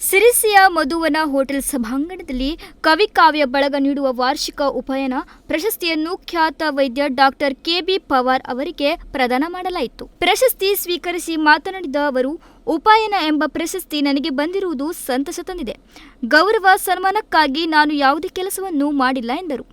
ಸಿರಿಸಿಯ ಮಧುವನ hotel ಸಭಾಂಗಣದಲ್ಲಿ ಕವಿ ಕಾವ್ಯ ಬಳಗ ನೀಡುವ ವಾರ್ಷಿಕ ಉಪಯನ ಪ್ರಶಸ್ತಿಯನ್ನು ಖ್ಯಾತ ವೈದ್ಯ ಡಾಕ್ಟರ್ ಕೆಬಿ ಪವಾರ್ ಅವರಿಗೆ ಪ್ರದಾನ ಮಾಡಲಾಯಿತು. ಪ್ರಶಸ್ತಿ ಸ್ವೀಕರಿಸಿ ಮಾತನಾಡಿದ ಅವರು, ಉಪಾಯನ ಎಂಬ ಪ್ರಶಸ್ತಿ ನನಗೆ ಬಂದಿರುವುದು ಸಂತಸ ತಂದಿದೆ. ಗೌರವ ಸನ್ಮಾನಕ್ಕಾಗಿ ನಾನು ಯಾವುದೇ ಕೆಲಸವನ್ನು ಮಾಡಿಲ್ಲ ಎಂದರು.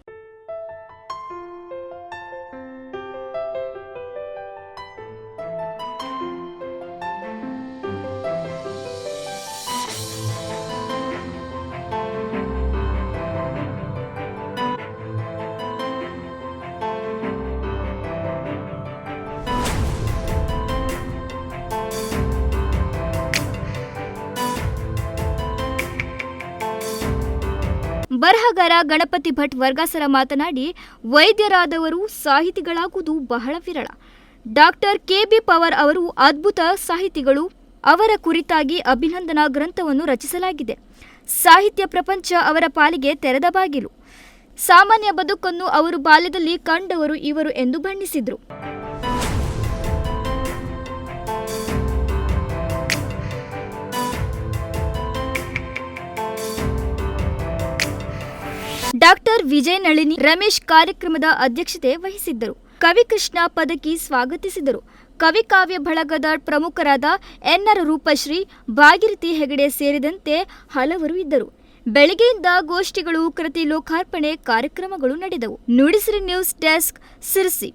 ಬರಹಗಾರ ಗಣಪತಿ ಭಟ್ ವರ್ಗಾಸರ ಮಾತನಾಡಿ, ವೈದ್ಯರಾದವರು ಸಾಹಿತಿಗಳಾಗುವುದು ಬಹಳ ವಿರಳ. ಡಾಕ್ಟರ್ ಕೆ ಬಿ ಪವರ್ ಅವರು ಅದ್ಭುತ ಸಾಹಿತಿಗಳು, ಅವರ ಕುರಿತಾಗಿ ಅಭಿನಂದನಾ ಗ್ರಂಥವನ್ನು ರಚಿಸಲಾಗಿದೆ. ಸಾಹಿತ್ಯ ಪ್ರಪಂಚ ಅವರ ಪಾಲಿಗೆ ತೆರೆದ ಬಾಗಿಲು. ಸಾಮಾನ್ಯ ಬದುಕನ್ನು ಅವರು ಬಾಲ್ಯದಲ್ಲಿ ಕಂಡವರು ಇವರು ಎಂದು ಬಣ್ಣಿಸಿದರು. ಡಾಕ್ಟರ್ ವಿಜಯ್ ನಳಿನಿ ರಮೇಶ್ ಕಾರ್ಯಕ್ರಮದ ಅಧ್ಯಕ್ಷತೆ ವಹಿಸಿದ್ದರು. ಕವಿಕೃಷ್ಣ ಪದಕಿ ಸ್ವಾಗತಿಸಿದರು. ಕವಿ ಕಾವ್ಯ ಬಳಗದ ಪ್ರಮುಖರಾದ ಎನ್ಆರ್ ರೂಪಶ್ರೀ, ಭಾಗೀರಥಿ ಹೆಗಡೆ ಸೇರಿದಂತೆ ಹಲವರು ಇದ್ದರು. ಬೆಳಗ್ಗೆಯಿಂದ ಗೋಷ್ಠಿಗಳು, ಕೃತಿ ಲೋಕಾರ್ಪಣೆ ಕಾರ್ಯಕ್ರಮಗಳು ನಡೆದವು. Nudisiri news desk, Sirsi.